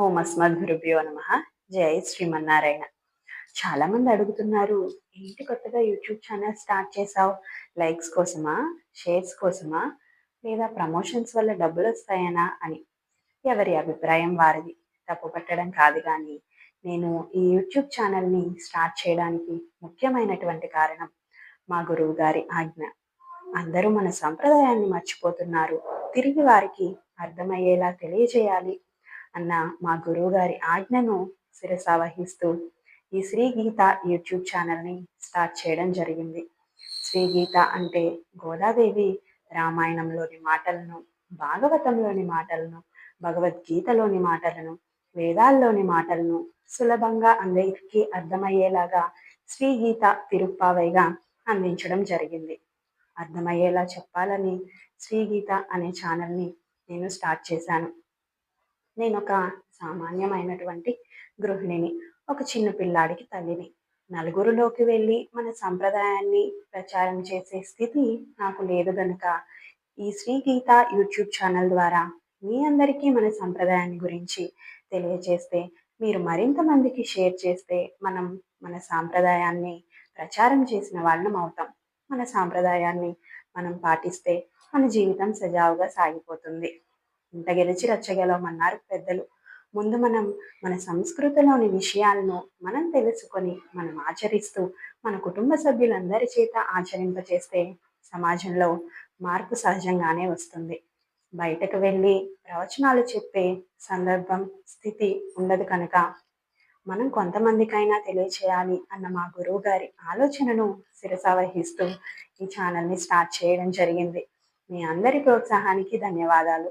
ఓం అస్మద్ గురుభ్యో నమ. జై శ్రీమన్నారాయణ. చాలా మంది అడుగుతున్నారు ఏంటి కొత్తగా యూట్యూబ్ ఛానల్ స్టార్ట్ చేసావు లైక్స్ కోసమా? షేర్స్ కోసమా? లేదా ప్రమోషన్స్ వల్ల డబ్బులు వస్తాయనా? అని. ఎవరి అభిప్రాయం వారిది. తప్పు పట్టడం కాదు కానీ నేను ఈ యూట్యూబ్ ఛానల్ని స్టార్ట్ చేయడానికి ముఖ్యమైనటువంటి కారణం మా గురువు గారి ఆజ్ఞ. అందరూ మన సంప్రదాయాన్ని మర్చిపోతున్నారు. తిరిగి వారికి అర్థమయ్యేలా తెలియజేయాలి. అన్న మా గురువు గారి ఆజ్ఞను శిరస వహిస్తూ ఈ శ్రీ గీత యూట్యూబ్ ఛానల్ని స్టార్ట్ చేయడం జరిగింది. శ్రీ గీత అంటే గోదాదేవి రామాయణంలోని మాటలను భాగవతంలోని మాటలను భగవద్గీతలోని మాటలను వేదాల్లోని మాటలను సులభంగా అందరికీ అర్థమయ్యేలాగా శ్రీ గీత తిరుప్పావైగా అందించడం జరిగింది. అర్థమయ్యేలా చెప్పాలని శ్రీ గీత అనే ఛానల్ని నేను స్టార్ట్ చేశాను. నేను ఒక సామాన్యమైనటువంటి గృహిణిని ఒక చిన్న పిల్లాడికి తల్లిని. నలుగురులోకి వెళ్ళి మన సంప్రదాయాన్ని ప్రచారం చేసే స్థితి నాకు లేదు గనుక ఈ శ్రీ గీత యూట్యూబ్ ఛానల్ ద్వారా మీ అందరికీ మన సంప్రదాయాన్ని గురించి తెలియజేస్తే మీరు మరింత మందికి షేర్ చేస్తే మనం మన సాంప్రదాయాన్ని ప్రచారం చేసిన వాళ్ళం అవుతాం. మన సాంప్రదాయాన్ని మనం పాటిస్తే మన జీవితం సజావుగా సాగిపోతుంది. ఇంత గెలిచి రచ్చగలమన్నారు పెద్దలు. ముందు మనం మన సంస్కృతిలోని విషయాలను మనం తెలుసుకొని మనం ఆచరిస్తూ మన కుటుంబ సభ్యులందరి చేత ఆచరింపచేస్తే సమాజంలో మార్పు సహజంగానే వస్తుంది. బయటకు వెళ్ళి ప్రవచనాలు చెప్పే సందర్భం స్థితి ఉండదు కనుక మనం కొంతమందికైనా తెలియచేయాలి అన్న మా గురువు గారి ఆలోచనను శిరసావహిస్తూ ఈ ఛానల్ని స్టార్ట్ చేయడం జరిగింది. మీ అందరి ప్రోత్సాహానికి ధన్యవాదాలు.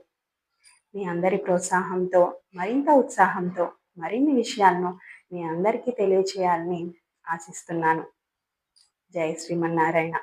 మీ అందరి ప్రోత్సాహంతో మరింత ఉత్సాహంతో మరిన్ని విషయాలను మీ అందరికీ తెలియచేయాలని ఆశిస్తున్నాను. జై శ్రీమన్నారాయణ.